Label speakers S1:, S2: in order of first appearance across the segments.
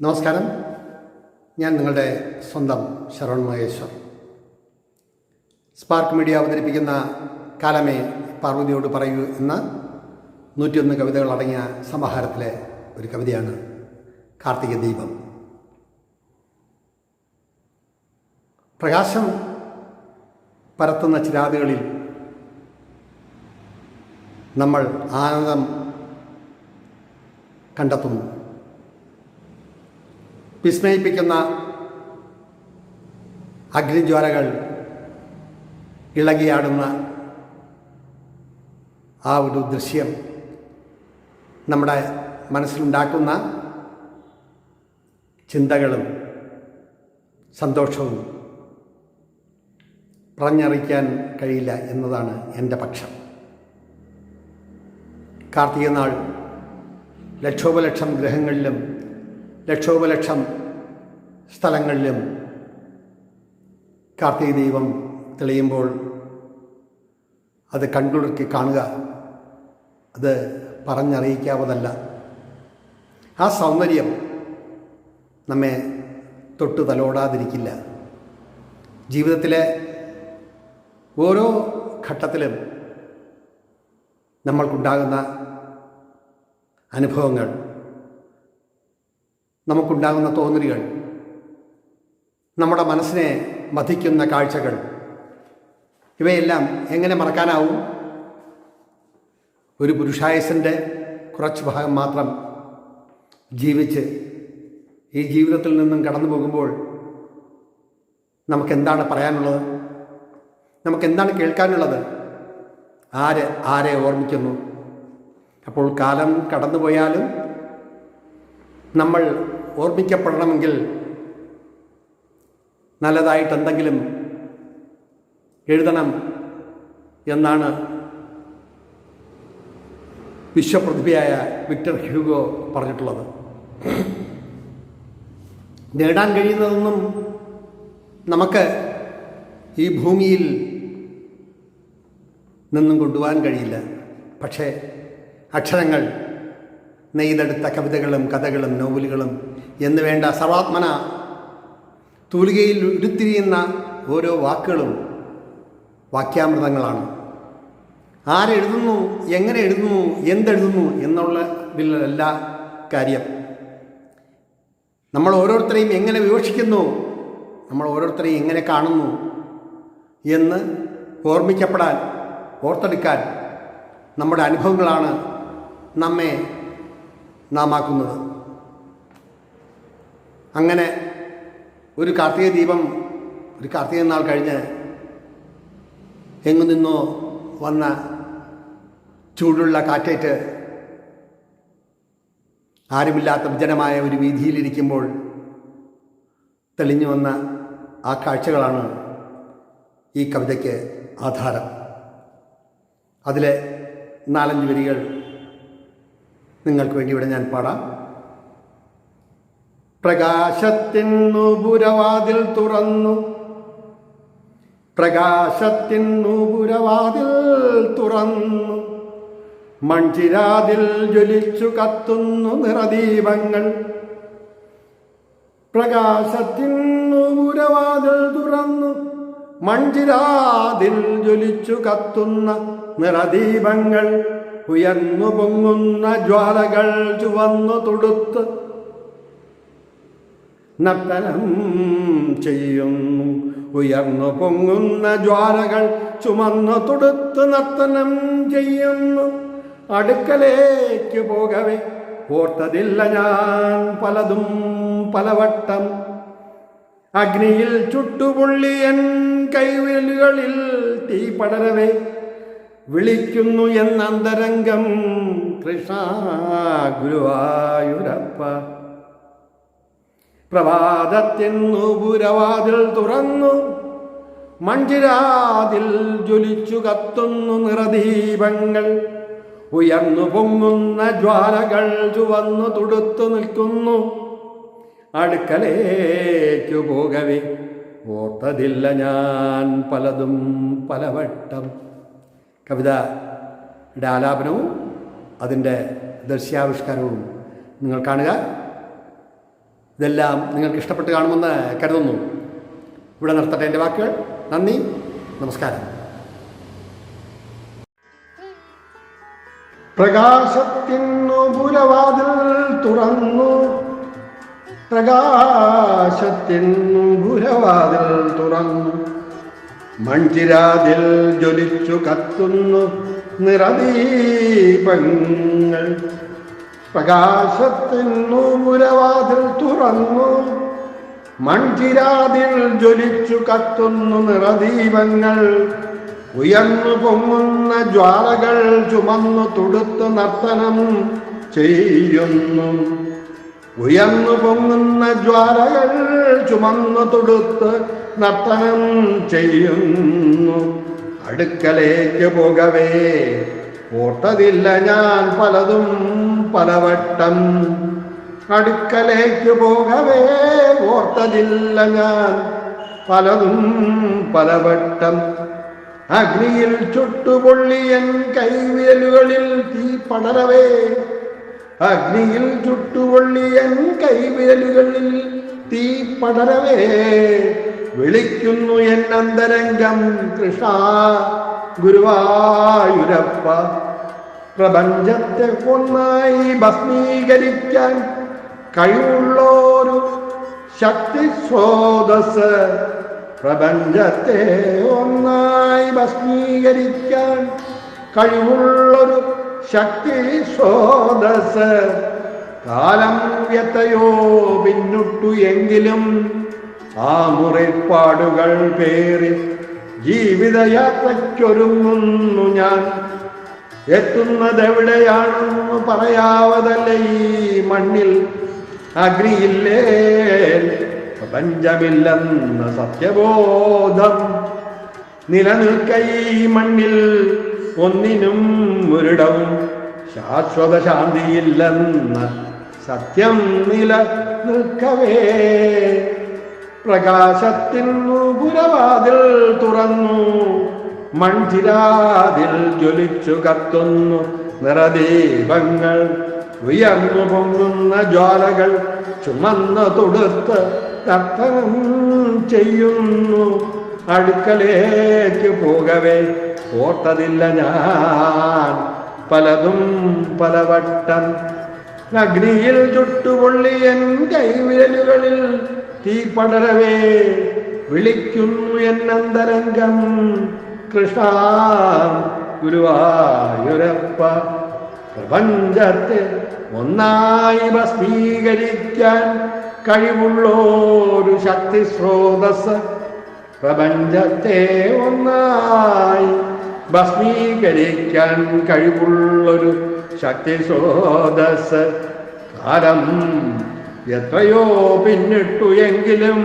S1: നമസ്കാരം. ഞാൻ നിങ്ങളുടെ സ്വന്തം ശരവൺ മഹേശ്വർ. സ്പാർക്ക് മീഡിയ അവതരിപ്പിക്കുന്ന കാലമേ പാർവതിയോട് പറയൂ എന്ന നൂറ്റിയൊന്ന് കവിതകൾ അടങ്ങിയ സമാഹാരത്തിലെ ഒരു കവിതയാണ് കാർത്തിക ദീപം. പ്രകാശം പരത്തുന്ന ചിരാതുകളിൽ നമ്മൾ ആനന്ദം കണ്ടെത്തുന്നു. വിസ്മയിപ്പിക്കുന്ന അഗ്നിജ്വാലകൾ ഇളകിയാടുന്ന ആ ഒരു ദൃശ്യം നമ്മുടെ മനസ്സിലുണ്ടാക്കുന്ന ചിന്തകളും സന്തോഷവും പറഞ്ഞറിയിക്കാൻ കഴിയില്ല എന്നതാണ് എന്റെ പക്ഷം. കാർത്തികനാൾ ലക്ഷോപലക്ഷം ഗ്രഹങ്ങളിലും ലക്ഷോപലക്ഷം സ്ഥലങ്ങളിലും കാർത്തിക ദൈവം തെളിയുമ്പോൾ അത് കൺകുളിർക്കി കാണുക. അത് പറഞ്ഞറിയിക്കാവതല്ല ആ സൗന്ദര്യം നമ്മെ തൊട്ട് തലോടാതിരിക്കില്ല. ജീവിതത്തിലെ ഓരോ ഘട്ടത്തിലും നമ്മൾക്കുണ്ടാകുന്ന അനുഭവങ്ങൾ നമുക്കുണ്ടാകുന്ന തോന്നലുകൾ നമ്മുടെ മനസ്സിനെ മതിക്കുന്ന കാഴ്ചകൾ ഇവയെല്ലാം എങ്ങനെ മറക്കാനാവും? ഒരു പുരുഷായുസിന്റെ കുറച്ച് ഭാഗം മാത്രം ജീവിച്ച് ഈ ജീവിതത്തിൽ നിന്നും കടന്നു പോകുമ്പോൾ നമുക്കെന്താണ് പറയാനുള്ളത്? നമുക്കെന്താണ് കേൾക്കാനുള്ളത്? ആര് ആരെ ഓർമ്മിക്കുന്നു? അപ്പോൾ കാലം കടന്നുപോയാലും നമ്മൾ ഓർമ്മിക്കപ്പെടണമെങ്കിൽ നല്ലതായിട്ട് എന്തെങ്കിലും എഴുതണം എന്നാണ് വിശ്വപ്രതിഭയായ വിക്ടർ ഹ്യൂഗോ പറഞ്ഞിട്ടുള്ളത്. നേടാൻ കഴിയുന്നതൊന്നും നമുക്ക് ഈ ഭൂമിയിൽ നിന്നും കൊണ്ടുപോകാൻ കഴിയില്ല. പക്ഷേ അക്ഷരങ്ങൾ നെയ്തെടുത്ത കവിതകളും കഥകളും നോവലുകളും എന്ന് വേണ്ട സർവാത്മന തൂലികയിൽ ഉരുത്തിരിയുന്ന ഓരോ വാക്കുകളും വാക്യാമൃതങ്ങളാണ്. ആരെഴുതുന്നു എങ്ങനെ എഴുതുന്നു എന്തെഴുതുന്നു എന്നുള്ളതിലല്ല കാര്യം. നമ്മൾ ഓരോരുത്തരെയും എങ്ങനെ വിവക്ഷിക്കുന്നു നമ്മൾ ഓരോരുത്തരെയും എങ്ങനെ കാണുന്നു എന്ന് ഓർമ്മിക്കപ്പെടാൻ ഓർത്തെടുക്കാൻ നമ്മുടെ അനുഭവങ്ങളാണ് നമ്മെ നാം ആക്കുന്നത് അങ്ങനെ ഒരു കാർത്തിക ദീപം ഒരു കാർത്തിക നാൾ കഴിഞ്ഞ് എങ്ങു നിന്നോ വന്ന ചൂടുള്ള കാറ്റേറ്റ് ആരുമില്ലാത്ത വിജനമായ ഒരു വീതിയിലിരിക്കുമ്പോൾ തെളിഞ്ഞു വന്ന ആ കാഴ്ചകളാണ് ഈ കവിതയ്ക്ക് ആധാരം. അതിലെ നാലഞ്ച് വരികൾ നിങ്ങൾക്ക് വേണ്ടി ഇവിടെ ഞാൻ പാടാം. പ്രകാശത്തിന്നു പുരവാതിൽ തുറന്നു. പ്രകാശത്തിന്നു പുരവാതിൽ തുറന്നു. മൺചിരാതിൽ ജ്വലിച്ചു കത്തുന്നു നിറദീപങ്ങൾ. പ്രകാശത്തിന്നു പുരവാതിൽ തുറന്നു. മൺചിരാതിൽ ജ്വലിച്ചു കത്തുന്ന നിറദീപങ്ങൾ. ഉയർന്നു പൊങ്ങുന്ന ജ്വാലകൾ ചുവന്നു തൊടുത്ത് നർത്തനം ചെയ്യുന്നു. ഉയർന്നു പൊങ്ങുന്ന ജ്വാലകൾ ചുമന്നു തൊടുത്ത് നർത്തനം ചെയ്യുന്നു. അടുക്കലേക്ക് പോകവേ ഓർത്തതില്ല ഞാൻ പലതും പലവട്ടം. അഗ്നിയിൽ ചുട്ടുപുള്ളിയൻ കൈവിലുകളിൽ തീ പടരവേ വിളിക്കുന്നു എന്നന്തരംഗം കൃഷ്ണ ഗുരുവായൂരപ്പ. പ്രഭാതത്തിന്നു പുരവാതിൽ തുറന്നു. മഞ്ചിരാതിൽ ജ്വലിച്ചു കത്തുന്നു നിറദീപങ്ങൾ. ഉയർന്നു പൊങ്ങുന്ന ജ്വാലകൾ ചുവന്നു തുടുത്തു നിൽക്കുന്നു. അടുക്കലേക്കു പോകവേ ഓർത്തതില്ല ഞാൻ പലതും പലവട്ടം. കവിതയുടെ ആലാപനവും അതിന്റെ ദൃശ്യാവിഷ്കാരവും നിങ്ങൾ കാണുക. ഇതെല്ലാം നിങ്ങൾക്ക് ഇഷ്ടപ്പെട്ട് കാണുമെന്ന് കരുതുന്നു. ഇവിടെ നിർത്തട്ടെ എന്റെ വാക്കുകൾ. നന്ദി. നമസ്കാരം. പ്രകാശത്തിനു പുരവാതിൽ തുറന്നു. പ്രകാശത്തിനു പുരവാതിൽ തുറന്നു. മൺചിരാതിൽ ജ്വലിച്ചു കത്തുന്നു നിറദീപങ്ങൾ. പ്രകാശത്തിനു മുരവാതിൽ തുറന്നു. മൺചിരാതിൽ ജ്വലിച്ചു കത്തുന്നു നിറദീപങ്ങൾ. ഉയർന്നു പൊങ്ങുന്ന ജ്വാലകൾ ചുമന്നു തുടുത്ത് നർത്തനം ചെയ്യുന്നു. ഉയർന്നു പൊങ്ങുന്ന ജ്വാലകൾ ചുമന്നു തുടുത്ത് നർത്തനം ചെയ്യുന്നു. അടുക്കലേക്ക് പോകവേ ഓട്ടതില്ല ഞാൻ പലതും പലവട്ടം. അടുക്കലേക്ക് പോകവേ ഓർത്തതില്ല ഞാൻ പലതും പലവട്ടം. അഗ്നിയിൽ ചുട്ടുപൊള്ളിയൻ കൈവിരലുകളിൽ തീ പടരവേ. അഗ്നിയിൽ ചുട്ടുപൊള്ളിയൻ കൈവിരലുകളിൽ തീ പടരവേ. വിളിക്കുന്നു എൻ അന്തരംഗം കൃഷ്ണ ഗുരുവായൂരപ്പ പ്രപഞ്ചത്തെ ഒന്നായി ഭസ്മീകരിക്കാൻ കഴിവുള്ളൊരു ശക്തി സ്രോതസ് പ്രപഞ്ചത്തെ ഒന്നായി ഭസ്മീകരിക്കാൻ കഴിവുള്ളൊരു ശക്തി സ്രോതസ്. കാലം വ്യത്തയോ പിന്നിട്ടു എങ്കിലും ആ മുറിപ്പാടുകൾ പേറി ജീവിതയാത്രയ്ക്കൊരുങ്ങുന്നു ഞാൻ. എത്തുന്നതെവിടെയാണെന്ന് പറയാവതല്ല ഈ മണ്ണിൽ? അഗ്നിയില്ലേ? പ്രപഞ്ചമില്ലെന്ന സത്യബോധം. നിലനിൽക്ക ഈ മണ്ണിൽ ഒന്നിനും ഒരിടവും ശാശ്വത ശാന്തിയില്ലെന്ന സത്യം നിലനിൽക്കവേ. പ്രകാശത്തിനു പുരവാതിൽ തുറന്നു. മൺചിരാതിൽ ജ്വലിച്ചു കത്തുന്നു. നിറദീപങ്ങൾ ഉയർന്നു പൊങ്ങുന്ന ജ്വാലകൾ ചുമന്ന് തൊടുത്ത് നർത്തനം ചെയ്യുന്നു. അടുക്കളേക്ക് പോകവേ ഓർത്തതില്ല ഞാൻ. പലതും പലവട്ടം. അഗ്നിയിൽ ചുട്ടുപൊള്ളി എൻ കൈവിരലുകളിൽ തീ പടരവേ വിളിക്കുന്നു എന്നന്തരംഗം. കൃഷ്ണ ഗുരുവായൂരപ്പ പ്രപഞ്ചത്തെ ഒന്നായി ഭസ്മീകരിക്കാൻ കഴിവുള്ളൊരു ശക്തി സ്രോതസ് പ്രപഞ്ചത്തെ ഒന്നായി ഭസ്മീകരിക്കാൻ കഴിവുള്ളൊരു ശക്തി സ്രോതസ് കാലം എത്രയോ പിന്നിട്ടു എങ്കിലും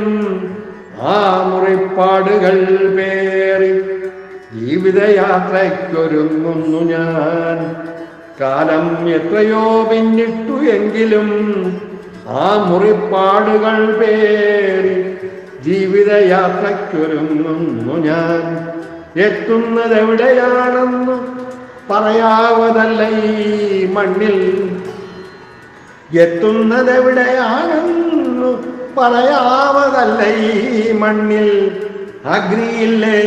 S1: ആ മുറിപ്പാടുകൾ പേറി ജീവിതയാത്രയ്ക്കൊരുങ്ങുന്നു ഞാൻ. കാലം എത്രയോ പിന്നിട്ടു എങ്കിലും ആ മുറിപ്പാടുകൾ പേറി ജീവിതയാത്രയ്ക്കൊരുങ്ങുന്നു ഞാൻ. എത്തുന്നതെവിടെയാണെന്ന് പറയാവതല്ല ഈ മണ്ണിൽ എത്തുന്നതെവിടെയാണെന്നു പറയാവതല്ല ഈ മണ്ണിൽ. അഗ്നിയില്ലേ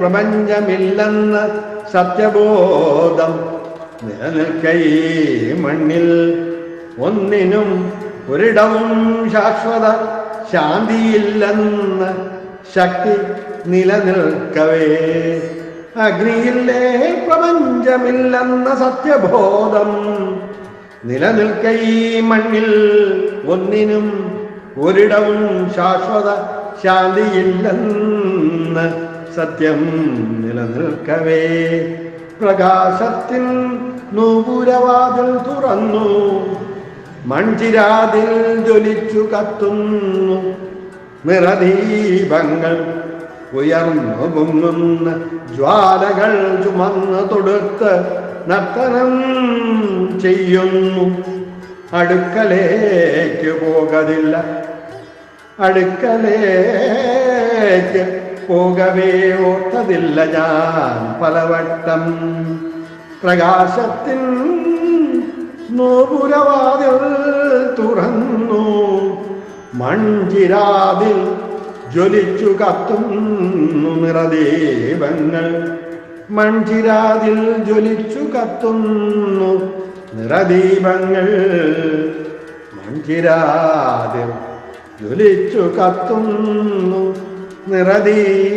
S1: പ്രപഞ്ചമില്ലെന്ന സത്യബോധം നിലനിൽക്ക മണ്ണിൽ. ഒന്നിനും ഒരിടവും ശാശ്വത ശാന്തിയില്ലെന്ന ശക്തി നിലനിൽക്കവേ. അഗ്നിയില്ലേ പ്രപഞ്ചമില്ലെന്ന സത്യബോധം നിലനിൽക്ക ഈ മണ്ണിൽ ഒന്നിനും ഒരിടവും ശാശ്വത ശാന്തിയില്ലെന്ന് സത്യം നിലനിൽക്കവേ. പ്രകാശത്തിൻ നൂപുരവാതിൽ തുറന്നു മൺചിരാതിൽ ജ്വലിച്ചു കത്തുന്നു. നിറദീപങ്ങൾ ഉയർന്നു പൊങ്ങുന്ന ജ്വാലകൾ ചുമന്ന് തൊടുത്ത് നർത്തനം ചെയ്യുന്നു. അടുക്കലേക്ക് പോകതില്ല. അടുക്കലേക്ക് പോകവേ ഓർത്തതില്ല ഞാൻ പലവട്ടം. പ്രകാശത്തിൻ നോപുരവാതിൽ തുറന്നു.
S2: മൺചിരാതിൽ ജ്വലിച്ചു കത്തുന്നു നിറദീപങ്ങൾ. മൺചിരാതിൽ ജ്വലിച്ചു കത്തുന്നു നിറദീപങ്ങൾ. മൺചിരാതിൽ ജ്വലിച്ചു കത്തുന്നു നിറദീപങ്ങൾ.